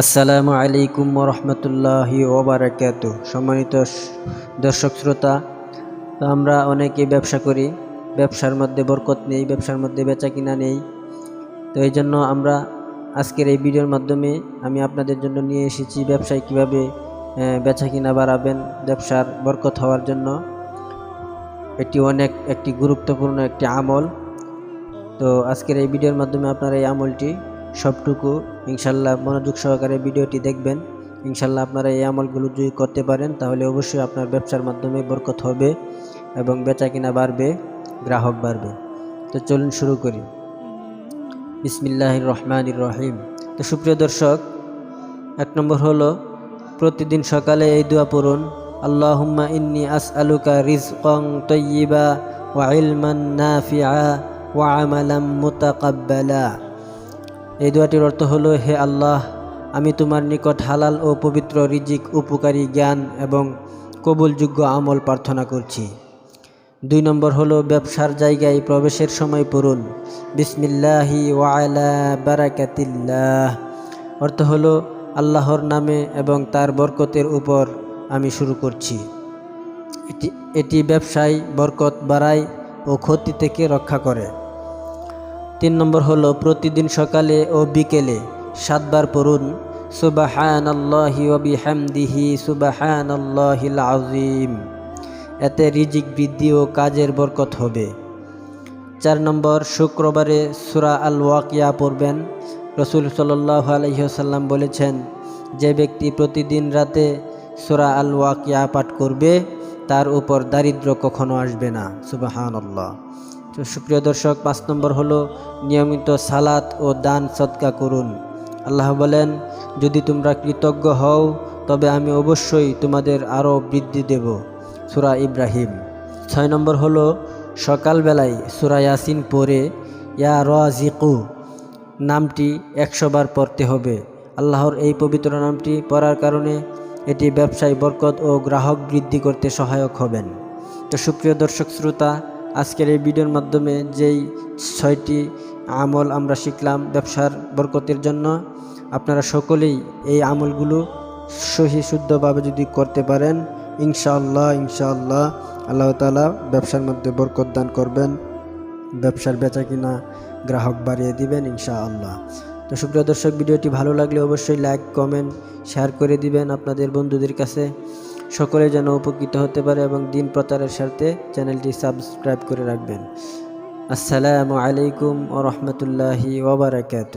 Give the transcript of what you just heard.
আসসালামু আলাইকুম রহমতুল্লাহি ওবরাকাত সম্মানিত দর্শক শ্রোতা, আমরা অনেকে ব্যবসা করি, ব্যবসার মধ্যে বরকত নেই, ব্যবসার মধ্যে বেচা কিনা নেই। তো এই জন্য আমরা আজকের এই ভিডিওর মাধ্যমে আমি আপনাদের জন্য নিয়ে এসেছি ব্যবসায় কীভাবে বেচা কিনা বাড়াবেন, ব্যবসার বরকত হওয়ার জন্য। এটি অনেক, একটি গুরুত্বপূর্ণ একটি আমল। তো আজকের এই ভিডিওর মাধ্যমে আপনারা এই আমলটি সবটুকু ইনশাল্লাহ মনোযোগ সহকারে ভিডিওটি দেখবেন। ইনশাল্লাহ আপনারা এই আমলগুলো যদি করতে পারেন, তাহলে অবশ্যই আপনার ব্যবসার মাধ্যমে বরকত হবে এবং বেচা কিনা বাড়বে, গ্রাহক বাড়বে। তো চলুন শুরু করি। বিসমিল্লাহ রহমান রহিম। তো সুপ্রিয় দর্শক, এক নম্বর হলো, প্রতিদিন সকালে এই দোয়া পড়ুন, আল্লাহুম্মা ইন্নি আসআলুকা রিজকান তাইয়্যিবা ওয়া ইলমান নাফিআ ওয়া আমালাম মুতাকাব্বালা। এই দোয়াটির অর্থ হলো, হে আল্লাহ, আমি তোমার নিকট হালাল ও পবিত্র রিজিক, উপকারী জ্ঞান এবং কবুলযোগ্য আমল প্রার্থনা করছি। দুই নম্বর হলো, ব্যবসার জায়গায় প্রবেশের সময় পড়ুন। বিসমিল্লাহি ওয়ালা বারাকাতিল্লাহ। অর্থ হলো, আল্লাহর নামে এবং তার বরকতের উপর আমি শুরু করছি। এটি এটি ব্যবসায় বরকত বাড়ায় ও ক্ষতি থেকে রক্ষা করে। তিন নম্বর হলো প্রতিদিন সকালে ও বিকেলে সাতবার পড়ুন সুবাহান আল্লাহি সুবাহান আল্লাহিল আজিম এতে রিজিক বৃদ্ধি ও কাজের বরকত হবে। চার নম্বর শুক্রবারে সুরা আল ওয়াকিয়া পড়বেন। রসুল সাল্লাহ আলহিহাসাল্লাম বলেছেন, যে ব্যক্তি প্রতিদিন রাতে সুরা আল ওয়াকিয়া পাঠ করবে, তার উপর দারিদ্র কখনো আসবে না। সুবাহান আল্লাহ তো সুপ্রিয় দর্শক, পাঁচ নম্বর হলো নিয়মিত সালাত ও দান সৎকা করুন। আল্লাহ বলেন, যদি তোমরা কৃতজ্ঞ হও, তবে আমি অবশ্যই তোমাদের আরও বৃদ্ধি দেব। সুরা ইব্রাহিম। ছয় নম্বর হলো, সকালবেলায় সুরা ইয়াসিন পড়ে, ইয়া রাজিকু নামটি একশো বার পড়তে হবে। আল্লাহর এই পবিত্র নামটি পড়ার কারণে এটি ব্যবসায় বরকত ও গ্রাহক বৃদ্ধি করতে সহায়ক হবেন। তো সুপ্রিয় দর্শক, শ্রোতা আজকের এই ভিডিওর মাধ্যমে যেই ছয়টি আমল আমরা শিখলাম ব্যবসার বরকতের জন্য, আপনারা সকলেই এই আমলগুলো সহি শুদ্ধভাবে যদি করতে পারেন, ইনশাআল্লাহ ইনশাআল্লাহ আল্লাহ তালা ব্যবসার মধ্যে বরকত দান করবেন, ব্যবসার বেচা কিনা গ্রাহক বাড়িয়ে দিবেন, ইনশাআল্লাহ। তো সুপ্রিয় দর্শক, ভিডিওটি ভালো লাগলে অবশ্যই লাইক কমেন্ট শেয়ার করে দিবেন আপনাদের বন্ধুদের কাছে। সকলে যেন উপকৃত হতে পারে এবং দিন প্রচারের স্বার্থে চ্যানেলটি সাবস্ক্রাইব করে রাখবেন। আসসালামু আলাইকুম ও রহমতুল্লাহি ওবরাকাত